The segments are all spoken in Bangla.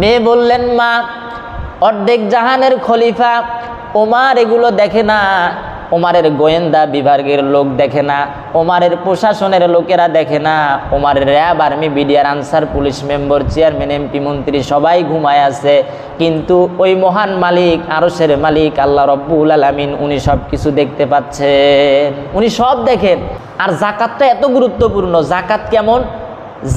মেয়ে বললেন, মা, অর্ধেক জাহানের খলিফা ওমার এগুলো দেখে না, ওমারের গোয়েন্দা বিভাগের লোক দেখে না, ওমারের প্রশাসনের লোকেরা দেখে না, ওমারের RAB, army, BDR, Ansar, police member, chairman, MP, মন্ত্রী সবাই ঘুমায় আছে। কিন্তু ওই মহান মালিক আরসের মালিক, আল্লাহ রব্বুল আলমিন, উনি সব কিছু দেখতে পাচ্ছেন, উনি সব দেখেন। আর জাকাতটা এত গুরুত্বপূর্ণ, জাকাত কেমন?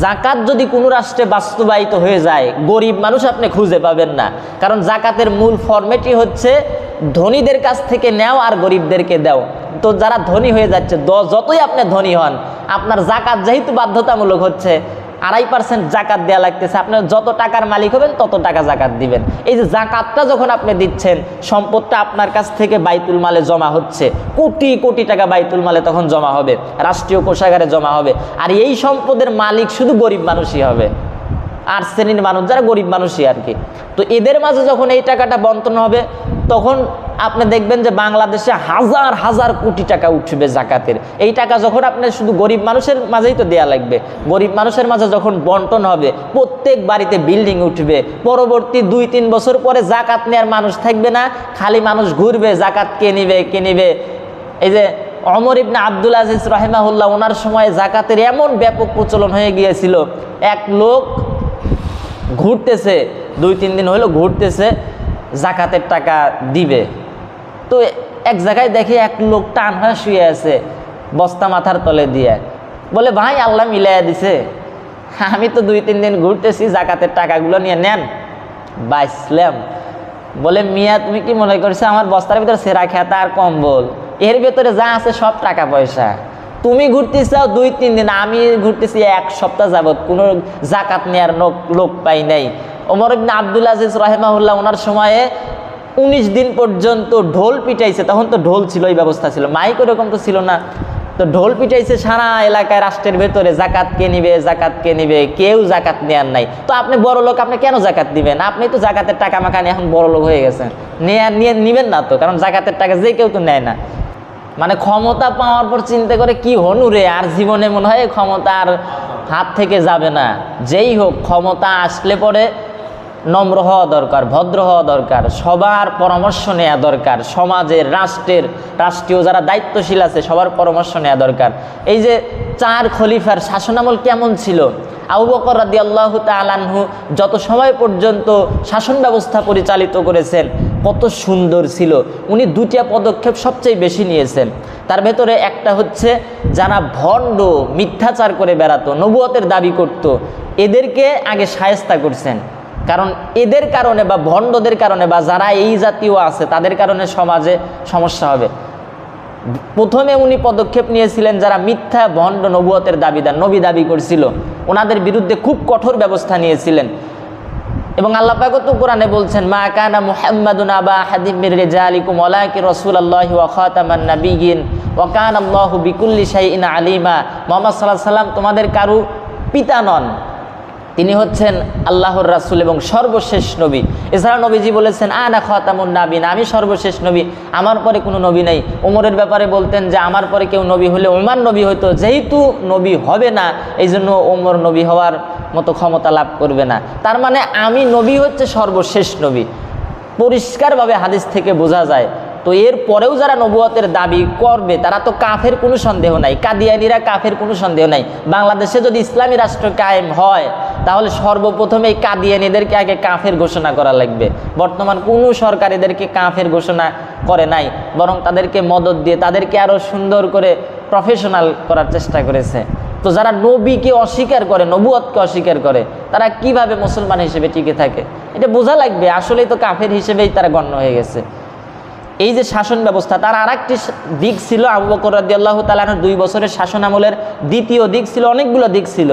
জাকাত যদি কোনো রাষ্ট্রে বাস্তবায়িত হয়ে যায়, গরিব মানুষ আপনি খুঁজে পাবেন না। কারণ জাকাতের মূল ফর্মেটই হচ্ছে ধনীদের কাছ থেকে নেও আর গরিবদেরকে দেও। তো যারা ধনী হয়ে যাচ্ছে যতই আপনি ধনী হন, আপনার জাকাত যেহেতু বাধ্যতামূলক হচ্ছে আড়াই পার্সেন্ট জাকাত দেওয়া লাগতেছে। আপনার যত টাকার মালিক হবেন, তত টাকা জাকাত দিবেন। এই যে জাকাতটা যখন আপনি দিচ্ছেন, সম্পদটা আপনার কাছ থেকে বাইতুল মালে জমা হচ্ছে। কোটি কোটি টাকা বাইতুল মালে তখন জমা হবে, রাষ্ট্রীয় কোষাগারে জমা হবে। আর এই সম্পদের মালিক শুধু গরিব মানুষই হবে। আর শ্রেণির মানুষ, যারা গরিব মানুষই আর কি। তো এদের মাঝে যখন এই টাকাটা বন্টন হবে আপনি দেখবেন যে বাংলাদেশে হাজার হাজার কোটি টাকা উঠবে জাকাতের। এই টাকা যখন আপনি শুধু গরিব মানুষের মাঝেই তো দেয়া লাগবে। গরিব মানুষের মাঝে যখন বন্টন হবে, প্রত্যেক বাড়িতে বিল্ডিং উঠবে। পরবর্তী দুই, তিন বছর পরে জাকাত নেওয়ার মানুষ থাকবে না। খালি মানুষ ঘুরবে, জাকাত কে নিবে কে নিবে? এই যে অমর ইবনে আব্দুল আজিজ রহেমাহুল্লাহ, ওনার সময় জাকাতের এমন ব্যাপক প্রচলন হয়ে গিয়েছিল। এক লোক ঘুরতেছে, দুই, তিন দিন হলো ঘুরতেছে। জাকাতের টাকা দিবে। তো এক জায়গায় দেখে এক লোক টান হয়ে শুয়ে আছে, বস্তা মাথার তলে দিয়ে। বলে, ভাই, আল্লাহ মিলাইয়া দিছে। আমি তো দুই, তিন দিন ঘুরতেছি, জাকাতের টাকাগুলো নিয়ে নেন। বাইসলাম। বলে, মিয়া, তুমি কি মনে করছ আমার বস্তার ভিতরে সেরা খেতা আর কম্বল? এর ভেতরে যা আছে সব টাকা পয়সা। তুমি ঘুরতে চাও দুই, তিন দিন, আমি ঘুরতেছি এক সপ্তাহ যাবত কোনো জাকাত লোক লোক পাই নাই। ওমর ইবনে আব্দুল আজিজ রহেমাউল্লাহ ওনার সময়ে উনিশ দিন পর্যন্ত ঢোল পিটাইছে, তখন তো ঢোল ছিল, এই ব্যবস্থা ছিল। মাইক ওরকম তো ছিল না। তো ঢোল পিটাইছে সারা এলাকায়, রাষ্ট্রের ভেতরে, জাকাত কে নিবে, জাকাত কে নিবে, কেউ জাকাত নেয়ার নাই। তো আপনি বড় লোক, আপনি কেন জাকাত দিবেন? আপনি তো জাকাতের টাকা মাখা নিয়ে এখন বড় লোক হয়ে গেছেন। নেয়ার নিয়ে নিবেন না তো, কারণ জাকাতের টাকা যে কেউ তো নেয় না। মানে ক্ষমতা পাওয়ার পর চিন্তা করে কি হনু রে? আর জীবনে মনে হয় এই ক্ষমতা আর হাত থেকে যাবে না। যেই হোক, ক্ষমতা আসলে পরে নম্র হওয়া দরকার, ভদ্র হওয়া দরকার, সবার পরামর্শ নেওয়া দরকার, সমাজের, রাষ্ট্রের, রাষ্ট্রীয় যারা দায়িত্বশীল আছে, সবার পরামর্শ নেওয়া দরকার। এই যে চার খলিফার শাসনামল কেমন ছিল? আবু বকর রাদি আল্লাহ তালানহু যত সময় পর্যন্ত শাসন ব্যবস্থা পরিচালিত করেছেন, কত সুন্দর ছিল। উনি দুটিয়া পদক্ষেপ সবচেয়ে বেশি নিয়েছেন। তার ভেতরে একটা হচ্ছে, যারা ভণ্ড, মিথ্যাচার করে বেড়াতো, নবুয়তের দাবি করত, এদেরকে আগে সায়স্তা করছেন। কারণ এদের কারণে বা ভণ্ডদের কারণে বা যারা এই জাতীয় আছে, তাদের কারণে সমাজে সমস্যা হবে। প্রথমে উনি পদক্ষেপ নিয়েছিলেন যারা মিথ্যা, ভণ্ড, নবুয়তের দাবিদার, নবী দাবি করছিল। ওনাদের বিরুদ্ধে খুব কঠোর ব্যবস্থা নিয়েছিলেন। এবং আল্লাহ পাকত কোরআনে বলছেন, মা কানা মুহাম্মাদুন আবা হাদিম মির রিজালিকুম ওয়ালাকি রাসূলুল্লাহি ওয়া খাতামান নাবিয়িন ওয়া কানা আল্লাহু বিকুল্লি শাইইন আলিমা। মুহাম্মদ আলাইহি সাল্লাম তোমাদের কারু পিতা নন। তিনি হচ্ছেন আল্লাহর রাসুল এবং সর্বশেষ নবী। এছাড়া নবীজি বলেছেন, আনা খাতামুন নাবিন আমি সর্বশেষ নবী। আমার পরে কোনো নবী নেই। ওমরের ব্যাপারে বলতেন যে, আমার পরে কেউ নবী হলে ওমার নবী হতো যেহেতু নবী হবে না এই জন্য ওমর নবী হওয়ার মতো ক্ষমতা লাভ করবে না। তার মানে আমি নবী হচ্ছে সর্বশেষ নবী। পরিষ্কারভাবে হাদিস থেকে বোঝা যায় তো এর পরেও যারা নবুয়তের দাবি করবে, তারা তো কাফের কোনো সন্দেহ নাই, কাদিয়ানিরা কাফের কোনো সন্দেহ নাই। বাংলাদেশে যদি ইসলামী রাষ্ট্র কায়েম হয়, তাহলে সর্বপ্রথমে এই কাদিয়ানিদেরকে আগে কাফের ঘোষণা করা লাগবে। বর্তমান কোনো সরকার এদেরকে কাফের ঘোষণা করে নাই, বরং তাদেরকে মদত দিয়ে তাদেরকে আরও সুন্দর করে প্রফেশনাল করার চেষ্টা করেছে। তো যারা নবীকে অস্বীকার করে, নবুয়তকে অস্বীকার করে, তারা কীভাবে মুসলমান হিসেবে টিকে থাকে? এটা বোঝা লাগবে, আসলেই তো কাফের হিসেবেই তারা গণ্য হয়ে গেছে। এই যে শাসন ব্যবস্থা, তার আর একটি দিক ছিল আবু বকর রাদি আল্লাহ তালানোর দুই বছরের শাসন আমলের দ্বিতীয় দিক ছিল, অনেকগুলো দিক ছিল।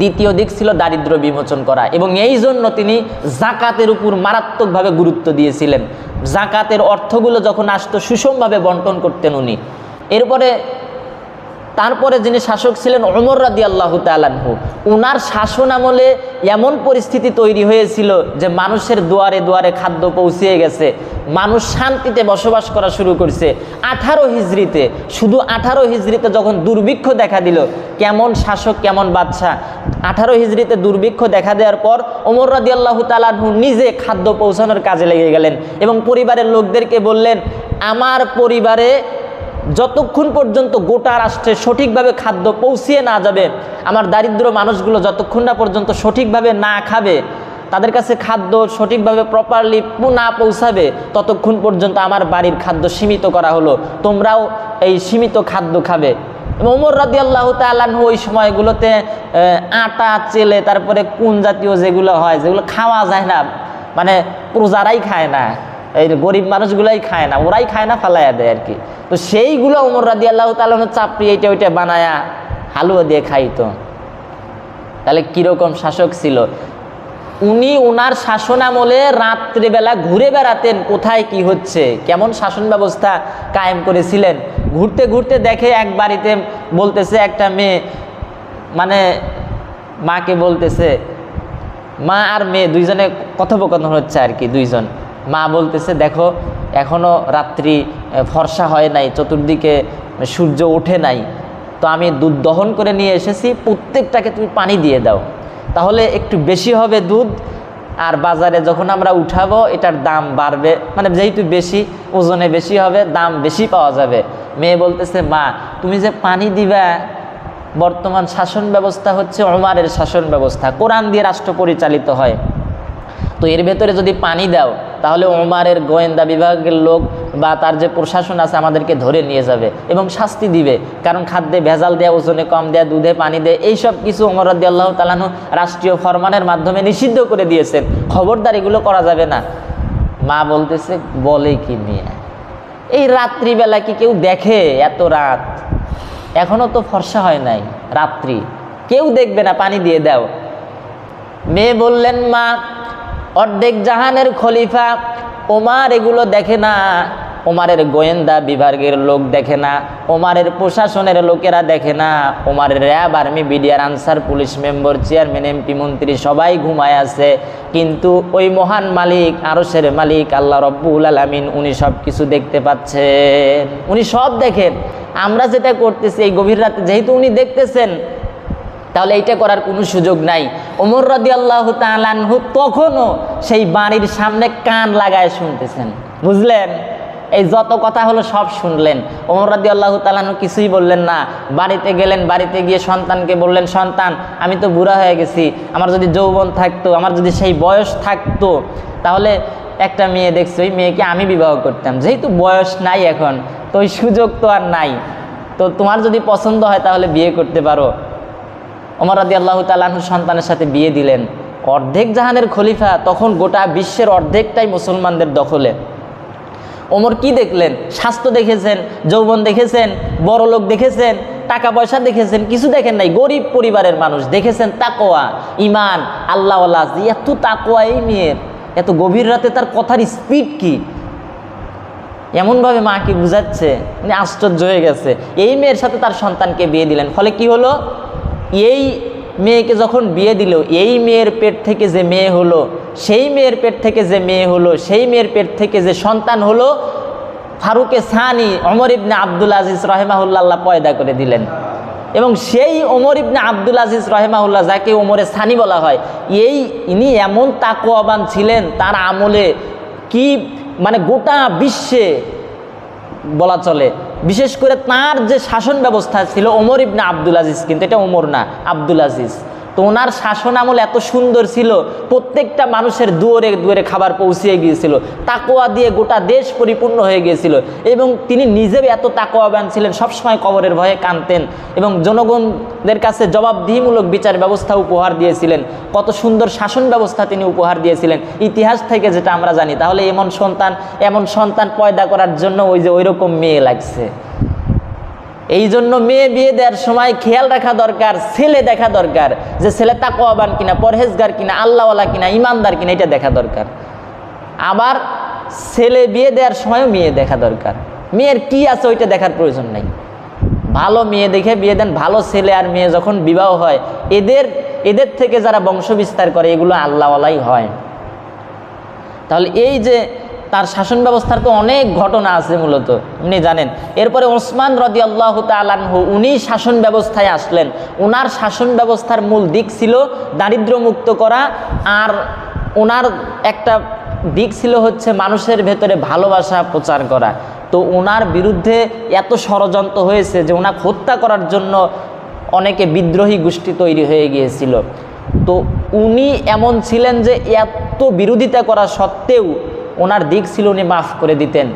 দ্বিতীয় দিক ছিল দারিদ্র বিমোচন করা এবং এই জন্য তিনি জাকাতের উপর মারাত্মকভাবে গুরুত্ব দিয়েছিলেন। জাকাতের অর্থগুলো যখন আসতো সুষমভাবে বন্টন করতেন উনি। এরপরে তারপরে যিনি শাসক ছিলেন অমর রাদি আল্লাহ তালানহু উনার শাসন আমলে এমন পরিস্থিতি তৈরি হয়েছিল যে মানুষের দুয়ারে দুয়ারে খাদ্য পৌঁছিয়ে গেছে, মানুষ শান্তিতে বসবাস করা শুরু করছে। আঠারো হিজড়িতে, শুধু আঠারো হিজড়িতে যখন দুর্ভিক্ষ দেখা দিল, কেমন শাসক, কেমন বাদশাহ, আঠারো হিজড়িতে দুর্ভিক্ষ দেখা দেওয়ার পর ওমর রাদি আল্লাহ তালাহু নিজে খাদ্য পৌঁছানোর কাজে লেগে গেলেন এবং পরিবারের লোকদেরকে বললেন, আমার পরিবারে যতক্ষণ পর্যন্ত গোটা রাষ্ট্রে সঠিকভাবে খাদ্য পৌঁছিয়ে না যাবে, আমার দারিদ্র মানুষগুলো যতক্ষণ না পর্যন্ত সঠিকভাবে না খাবে, তাদের কাছে খাদ্য সঠিকভাবে প্রপারলি না পৌঁছাবে, ততক্ষণ পর্যন্ত আমার বাড়ির খাদ্য সীমিত করা হলো। তোমরাও এই সীমিত খাদ্য খাবে। ওমর রাদি আল্লাহ তালাহ ওই সময়গুলোতে আটা, চেলে, তারপরে কোন জাতীয় যেগুলো হয়, যেগুলো খাওয়া যায় না মানে প্রজারাই খায় না। এই গরিব মানুষগুলাই খায় না, ওরাই খায় না, ফালাইয়া দেয় আর কি। তো সেইগুলো ওমর রাদি আল্লাহ তালাহ চাপড়ি এইটা ওইটা বানায়া হালুয়া দিয়ে খাইতো। তাহলে কীরকম শাসক ছিল? উনি ওনার শাসনামলে রাত্রিবেলা ঘুরে বেড়াতেন কোথায়, কি হচ্ছে? কেমন শাসন ব্যবস্থা কায়েম করেছিলেন? ঘুরতে ঘুরতে দেখে এক বাড়িতে বলতেছে একটা মেয়ে মানে মাকে বলতেছে, মা আর মেয়ে দুইজনে কথোপকথন হচ্ছে আর কি, দুইজন। মা বলতেছে, দেখো এখনও রাত্রি ফর্সা হয় নাই, চতুর্দিকে সূর্য ওঠে নাই। তো আমি দুধ দহন করে নিয়ে এসেছি, প্রত্যেকটাকে তুমি পানি দিয়ে দাও। তাহলে একটু বেশি হবে দুধ। আর বাজারে যখন আমরা উঠাবো, এটার দাম বাড়বে। মানে যেহেতু বেশি, ওজনে বেশি হবে, দাম বেশি পাওয়া যাবে। মেয়ে বলতেছে, মা, তুমি যে পানি দিবা, বর্তমান শাসন ব্যবস্থা হচ্ছে ওমারের শাসন ব্যবস্থা। কোরআন দিয়ে রাষ্ট্র পরিচালিত হয়। তো এর ভেতরে যদি পানি দাও তাহলে ওমারের গোয়েন্দা বিভাগের লোক বা তার যে প্রশাসন আছে আমাদেরকে ধরে নিয়ে যাবে এবং শাস্তি দিবে। কারণ খাদ্যে ভেজাল দেয়া, ওজনে কম দেয়া, দুধে পানি দেয়, এইসব কিছু ওমর রদ্দি আল্লাহ তালানু রাষ্ট্রীয় ফরমানের মাধ্যমে নিষিদ্ধ করে দিয়েছেন। খবরদার এগুলো করা যাবে না। মা বলতেছে, বলে কি নিয়ে? এই রাত্রিবেলা কি কেউ দেখে? এত রাত। এখনও তো ফর্সা হয় নাই, রাত্রি। কেউ দেখবে না, পানি দিয়ে দাও। মেয়ে বললেন, মা অর্ধেক জাহানের খলিফা ওমার এগুলো দেখে না, ওমারের গোয়েন্দা বিভাগের লোক দেখে না, ওমারের প্রশাসনের লোকেরা দেখে না, ওমারের RAB, army, BDR, Ansar, police member, chairman, MP, মন্ত্রী সবাই ঘুমায় আছে। কিন্তু ওই মহান মালিক আরসের মালিক, আল্লাহ রব্বুল আলমিন, উনি সব কিছু দেখতে পাচ্ছেন। উনি সব দেখেন। আমরা যেটা করতেছি এই গভীর রাতে, যেহেতু উনি দেখতেছেন তাহলে এইটা করার কোনো সুযোগ নাই। ওমর রাদি আল্লাহ তালানহু তখনও সেই বাড়ির সামনে কান লাগায় শুনতেছেন। বুঝলেন? এই যত কথা হলো সব শুনলেন। ওমর রাদি আল্লাহ তালানহু কিছুই বললেন না। বাড়িতে গেলেন, বাড়িতে গিয়ে সন্তানকে বললেন, সন্তান, আমি তো বুড়া হয়ে গেছি, আমার যদি যৌবন থাকতো, আমার যদি সেই বয়স থাকতো, তাহলে একটা মেয়ে দেখছি, ওই মেয়েকে আমি বিবাহ করতাম। যেহেতু বয়স নাই এখন, তো ওই সুযোগ তো আর নাই। তো তোমার যদি পছন্দ হয় তাহলে বিয়ে করতে পারো। ওমর রাদি আল্লাহ তালাহুর সন্তানের সাথে বিয়ে দিলেন। অর্ধেক জাহানের খলিফা তখন গোটা বিশ্বের অর্ধেকটাই মুসলমানদের দখলে। ওমর কি দেখলেন? স্বাস্থ্য দেখেছেন, যৌবন দেখেছেন, বড় লোক দেখেছেন, টাকা পয়সা দেখেছেন, কিছু দেখেন নাই। গরিব পরিবারের মানুষ দেখেছেন তাকোয়া ইমান আল্লাহওয়ালা এত তাকোয়া এই মেয়ের এত গভীর রাতে তার কথার স্পিড কি? এমনভাবে মাকে বুঝাচ্ছে? মানে আশ্চর্য হয়ে গেছে। এই মেয়ের সাথে তার সন্তানকে বিয়ে দিলেন। ফলে কি হলো? এই মেয়েকে যখন বিয়ে দিল, এই মেয়ের পেট থেকে যে মেয়ে হলো, সেই মেয়ের পেট থেকে যে মেয়ে হলো, সেই মেয়ের পেট থেকে যে সন্তান হলো, ফারুকে সানি অমর ইবনে আব্দুল আজিজ রহেমাহুল্লাহ পয়দা করে দিলেন। এবং সেই ওমর ইবনে আব্দুল আজিজ রহেমাহুল্লাহ, যাকে ওমরে সানি বলা হয়, এই ইনি এমন তাকোয়াবান ছিলেন, তার আমলে কি মানে গোটা বিশ্বে বলা চলে। বিশেষ করে তার যে শাসন ব্যবস্থা ছিল, ওমর ইবনা আব্দুল আজিজ, কিন্তু এটা ওমর না, আব্দুল আজিজ। তো ওনার শাসন আমল এত সুন্দর ছিল, প্রত্যেকটা মানুষের দুয়ারে দুয়ারে খাবার পৌঁছিয়ে গিয়েছিল তাকোয়া দিয়ে গোটা দেশ পরিপূর্ণ হয়ে গিয়েছিল এবং তিনি নিজেও এত তাকোয়াবান ছিলেন, সবসময় কবরের ভয়ে কানতেন এবং জনগণদের কাছে জবাবদিহিমূলক বিচার ব্যবস্থা উপহার দিয়েছিলেন, কত সুন্দর শাসন ব্যবস্থা তিনি উপহার দিয়েছিলেন। ইতিহাস থেকে যেটা আমরা জানি, তাহলে এমন সন্তান এমন সন্তান পয়দা করার জন্য ওই যে ওই রকম মেয়ে লাগছে। এই জন্য মেয়ে বিয়ে দেওয়ার সময় খেয়াল রাখা দরকার, ছেলে দেখা দরকার, যে ছেলে তাকোয়াবান কিনা, পরহেজগার কিনা, আল্লাহওয়ালা কিনা, ইমানদার কিনা, এটা দেখা দরকার। আবার ছেলে বিয়ে দেওয়ার সময়ও মেয়ে দেখা দরকার। মেয়ের কি আছে ওইটা দেখার প্রয়োজন নাই। ভালো মেয়ে দেখে বিয়ে দেন, ভালো ছেলে আর মেয়ে যখন বিবাহ হয়, এদের এদের থেকে যারা বংশ বিস্তার করে, এগুলো আল্লাহওয়ালাই হয়। তাহলে এই যে তার শাসন ব্যবস্থার তো অনেক ঘটনা আছে মূলত। আপনি জানেন। এরপরে ওসমান রদি আল্লাহ তালানহু উনি শাসন ব্যবস্থায় আসলেন। ওনার শাসন ব্যবস্থার মূল দিক ছিল দারিদ্র্য মুক্ত করা আর ওনার একটা দিক ছিল হচ্ছে মানুষের ভেতরে ভালোবাসা প্রচার করা। তো ওনার বিরুদ্ধে এত ষড়যন্ত্র হয়েছে যে ওনাকে হত্যা করার জন্য অনেকে বিদ্রোহী গোষ্ঠী তৈরি হয়ে গিয়েছিল। তো উনি এমন ছিলেন যে এত বিরোধিতা করা সত্ত্বেও ওনার দিক ছিল উনি মাফ করে দিতেন।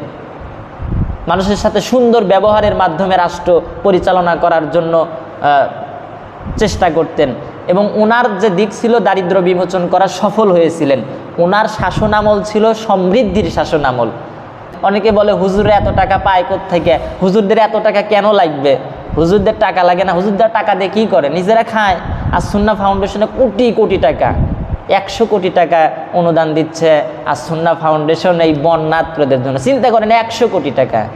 মানুষের সাথে সুন্দর ব্যবহারের মাধ্যমে রাষ্ট্র পরিচালনা করার জন্য চেষ্টা করতেন এবং ওনার যে দিক ছিল দারিদ্র বিমোচন করা সফল হয়েছিলেন। ওনার শাসনামল ছিল সমৃদ্ধির শাসনামল। অনেকে বলে, হুজুরে এত টাকা পায় থেকে হুজুরদের এত টাকা কেন লাগবে? হুজুরদের টাকা লাগে না। হুজুরদের টাকা দিয়ে কী করে? নিজেরা খায়। আর সুন্না ফাউন্ডেশনে কোটি কোটি টাকা। একশো কোটি টাকা অনুদান দিচ্ছে আর সুন্না ফাউন্ডেশন এই বন্যাত্রদের জন্য। চিন্তা করেন, একশো কোটি টাকা।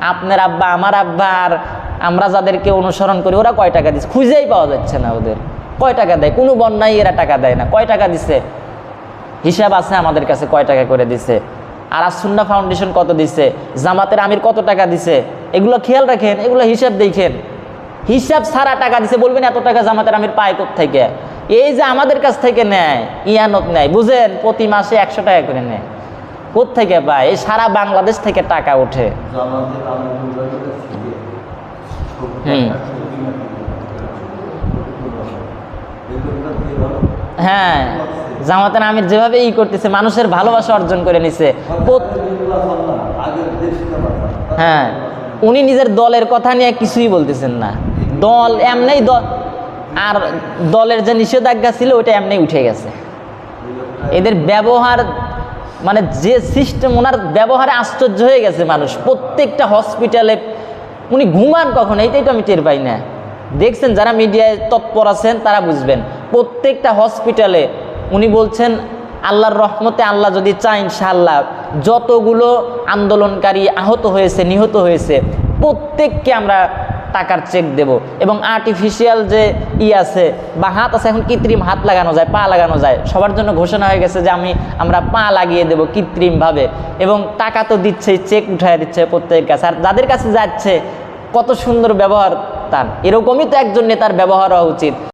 আপনার আব্বা, আমার আব্বা আর আমরা যাদেরকে অনুসরণ করি, ওরা কয় টাকা দিচ্ছে? খুঁজেই পাওয়া যাচ্ছে না ওদের। কয় টাকা দেয়? কোনো বন্যায় এরা টাকা দেয় না। কয় টাকা দিছে? হিসাব আছে আমাদের কাছে, কয় টাকা করে দিছে। আর আসুন্না ফাউন্ডেশন কত দিছে? জামাতের আমির কত টাকা দিছে? এগুলো খেয়াল রাখেন, এগুলো হিসাব দেখেন। হিসাব সারা টাকা দিছে, বলবেন এত টাকা জামাতের আমির পায় থেকে এই যে আমাদের কাছ থেকে নেয়, ইয়ানত নেয়, বুঝেন? প্রতি মাসে একশো টাকা করে নেয়। থেকে পায়? এই সারা বাংলাদেশ থেকে টাকা ওঠে। হুম। হ্যাঁ জামাতের আমির যেভাবে ই করতেছে, মানুষের ভালোবাসা অর্জন করে নিছে। হ্যাঁ উনি নিজের দলের কথা নিয়ে কিছুই বলতেছেন না। দল এমনিই দল আর দলের যে নিষেধাজ্ঞা ছিল ওটা এমনি উঠে গেছে। এদের ব্যবহার মানে যে সিস্টেম ওনার ব্যবহারে আশ্চর্য হয়ে গেছে মানুষ। প্রত্যেকটা হসপিটালে উনি ঘুমান কখন? এইটাই তো আমি টের পাই না। দেখছেন, যারা মিডিয়ায় তৎপর আছেন, তারা বুঝবেন। প্রত্যেকটা হসপিটালে উনি বলছেন, আল্লাহর রহমতে আল্লাহ যদি চায়, ইনশাআল্লাহ যতগুলো আন্দোলনকারী আহত হয়েছে, নিহত হয়েছে, প্রত্যেককে আমরা টাকার চেক দেব। এবং আর্টিফিশিয়াল যে ই আছে, বা হাত আছে, এখন কৃত্রিম হাত লাগানো যায়, পা লাগানো যায়, সবার জন্য ঘোষণা হয়ে গেছে যে আমি, আমরা পা লাগিয়ে দেব কৃত্রিমভাবে। এবং টাকা তো দিচ্ছে চেক উঠায় দিচ্ছে প্রত্যেকের কাছে। আর যাদের কাছে যাচ্ছে, কত সুন্দর ব্যবহার তার। এরকমই তো একজন নেতার ব্যবহার হওয়া উচিত।